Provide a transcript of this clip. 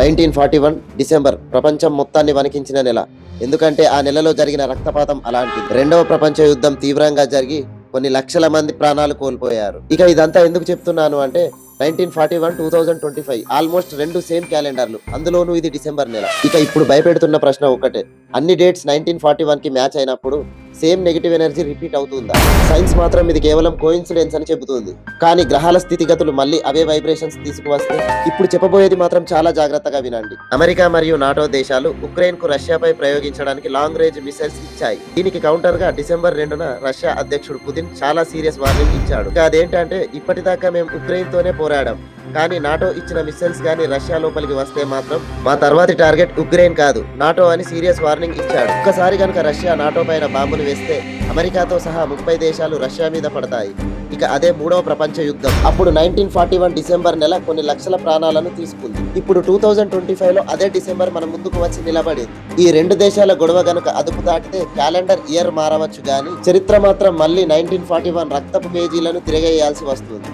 Nineteen forty one December ప్రపంచం మొత్తాన్ని వణికించిన నెల. ఎందుకంటే ఆ నెలలో జరిగిన రక్తపాతం అలాంటిది. రెండవ ప్రపంచ యుద్ధం తీవ్రంగా జరిగి కొన్ని లక్షల మంది ప్రాణాలు కోల్పోయారు. ఇక ఇదంతా ఎందుకు చెప్తున్నాను అంటే nineteen forty one two thousand twenty five almost రెండు సేమ్ క్యాలెండర్లు. అందులోనూ ఇది డిసెంబర్ నెల. ఇక ఇప్పుడు భయపెడుతున్న ప్రశ్న ఒకటే అన్ని డేట్స్ నైన్టీన్ ఫార్టీ వన్కి మ్యాచ్ అయినప్పుడు సేమ్ నెగిటివ్ ఎనర్జీ రిపీట్ అవుతుందా? సైన్స్ మాత్రం ఇది కేవలం కోయిన్సిడెన్స్ అని చెబుతుంది. కానీ గ్రహాల స్థితిగతులు మళ్ళీ అవే వైబ్రేషన్స్ తీసుకువస్తే ఇప్పుడు చెప్పబోయేది మాత్రం చాలా జాగ్రత్తగా వినండి. అమెరికా మరియు నాటో దేశాలు ఉక్రెయిన్కు రష్యాపై ప్రయోగించడానికి లాంగ్ రేంజ్ మిసైల్స్ ఇచ్చాయి. దీనికి కౌంటర్గా డిసెంబర్ రెండున రష్యా అధ్యక్షుడు పుతిన్ చాలా సీరియస్ వార్నింగ్ ఇచ్చాడు. అదేంటంటే ఇప్పటిదాకా మేము ఉక్రెయిన్ తోనే పోరాడాం. కానీ నాటో ఇచ్చిన మిస్సైల్స్ కానీ రష్యా లోపలికి వస్తే మాత్రం మా తర్వాతి టార్గెట్ ఉక్రెయిన్ కాదు. నాటో అని సీరియస్ వార్నింగ్ ఇచ్చాడు. ఒక్కసారి కనుక రష్యా నాటో పైన బాంబులు వేస్తే అమెరికాతో సహా ముప్పై దేశాలు రష్యా మీద పడతాయి. ఇక అదే మూడవ ప్రపంచ యుద్ధం. అప్పుడు నైన్టీన్ ఫార్టీ వన్ డిసెంబర్ నెల కొన్ని లక్షల ప్రాణాలను తీసుకుంది. ఇప్పుడు టూ థౌజండ్ ట్వంటీ ఫైవ్లో అదే డిసెంబర్ మన ముందుకు వచ్చి నిలబడింది. ఈ రెండు దేశాల గొడవ గనుక అదుపు దాటితే క్యాలెండర్ ఇయర్ మారవచ్చు గానీ చరిత్ర మాత్రం మళ్ళీ నైన్టీన్ ఫార్టీ వన్ రక్తపు పేజీలను తిరగేయాల్సి వస్తుంది.